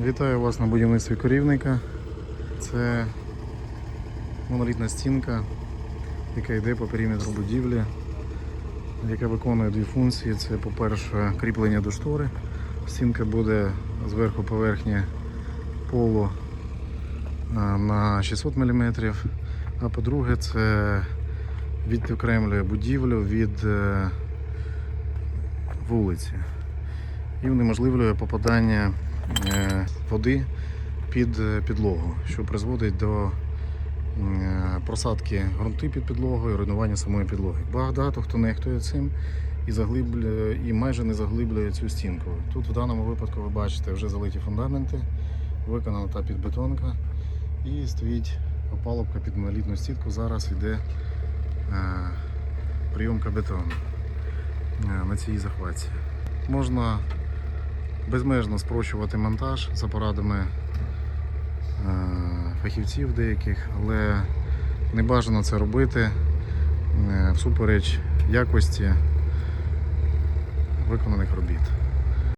Вітаю вас на будівництві корівника. Це монолітна стінка, яка йде по периметру будівлі, яка виконує дві функції. Це, по-перше, кріплення до штори. Стінка буде зверху поверхні полу на 600 мм. А по-друге, це відокремлює будівлю від е, вулиці і унеможливлює попадання води під е, підлогу, що призводить до е, просадки ґрунти під підлогою, руйнування самої підлоги. Багато хто нехтує цим і заглиблює, і майже не заглиблює цю стінку. Тут в даному випадку ви бачите вже залиті фундаменти, виконана та підбетонка і стоїть опалубка під монолітну стінку. Зараз йде е, прийомка бетону е, на цій захватці. Можна безмежно спрощувати монтаж за порадами е, фахівців деяких, але не бажано це робити е, всупереч якості виконаних робіт.